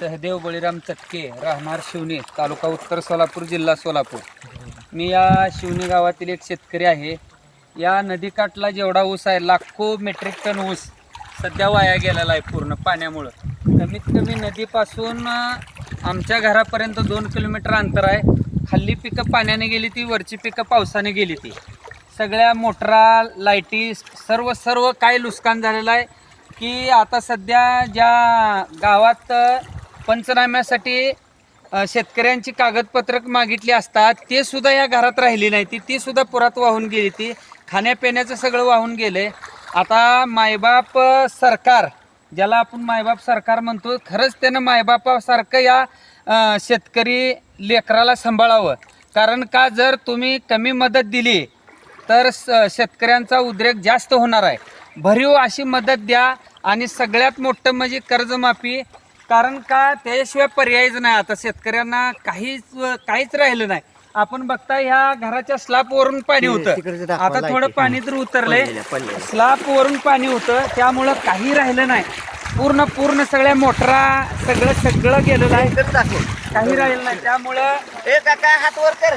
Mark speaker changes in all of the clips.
Speaker 1: सहदेव बळीराम चटके राहणार शिवणी तालुका उत्तर सोलापूर जिल्हा सोलापूर. मी या शिवणी गावातील एक शेतकरी आहे. या नदीकाठला जेवढा ऊस आहे लाखो मेट्रिक टन ऊस सध्या वाया गेलेला आहे पूर्ण पाण्यामुळं. कमीत कमी नदीपासून आमच्या घरापर्यंत दोन किलोमीटर अंतर आहे. खाल्ली पिकं पाण्याने गेली ती वरची पिकं पावसाने गेली ती. सगळ्या मोटरा लाईटी सर्व सर्व काय नुकसान झालेलं आहे की आता सध्या ज्या गावात पंचनाम्यासाठी शेतकऱ्यांची कागदपत्रक मागितली असतात. ते सुद्धा या घरात राहिली नाही ती ती सुद्धा पुरात वाहून गेली ती. खाण्यापिण्याचं सगळं वाहून गेले आता मायबाप सरकार ज्याला आपण मायबाप सरकार म्हणतो खरंच त्यानं मायबापासारखं या शेतकरी लेकराला सांभाळावं. कारण का जर तुम्ही कमी मदत दिली तर स- शेतकऱ्यांचा उद्रेक जास्त होणार आहे. भरीव अशी मदत द्या आणि सगळ्यात मोठं म्हणजे कर्जमाफी कारण का त्याशिवाय पर्यायच नाही. आता शेतकऱ्यांना काहीच काहीच राहिलं नाही. आपण बघता ह्या घराच्या स्लॅब वरून पाणी होतं. आता थोडं. पाणी तर उतरलंय. स्लॅब वरून पाणी होतं त्यामुळं काही राहिलं नाही. पूर्ण पूर्ण सगळ्या मोटरा सगळं सगळं गेलेलं आहे. काही राहिलं नाही. त्यामुळं
Speaker 2: ए काका हात वर कर.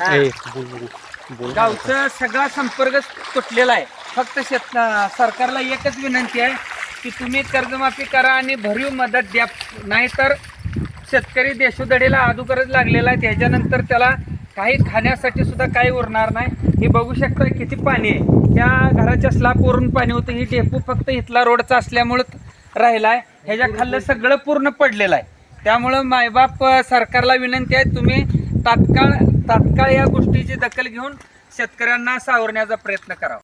Speaker 2: हा.
Speaker 1: गावचा सगळा संपर्क तुटलेला आहे. फक्त शेत सरकारला एकच विनंती आहे. की तुम्ही कर्जमाफी करा आणि भरीव मदत द्या. नाहीतर शेतकरी देशोधडीला अगोदरच लागलेला आहे. त्याच्यानंतर त्याला काही खाण्यासाठी सुद्धा काही उरणार नाही. हे बघू शकता किती पाणी आहे. त्या घराच्या स्लापवरून पाणी होतं. ही डेपू फक्त इथला रोडचा असल्यामुळं राहिला आहे ह्याच्या खाल्लं सगळं पूर्ण पडलेलं आहे. त्यामुळं मायबाप सरकारला विनंती आहे तुम्ही तात्काळ तात्काळ या गोष्टीची दखल घेऊन शेतकऱ्यांना सावरण्याचा प्रयत्न करावा.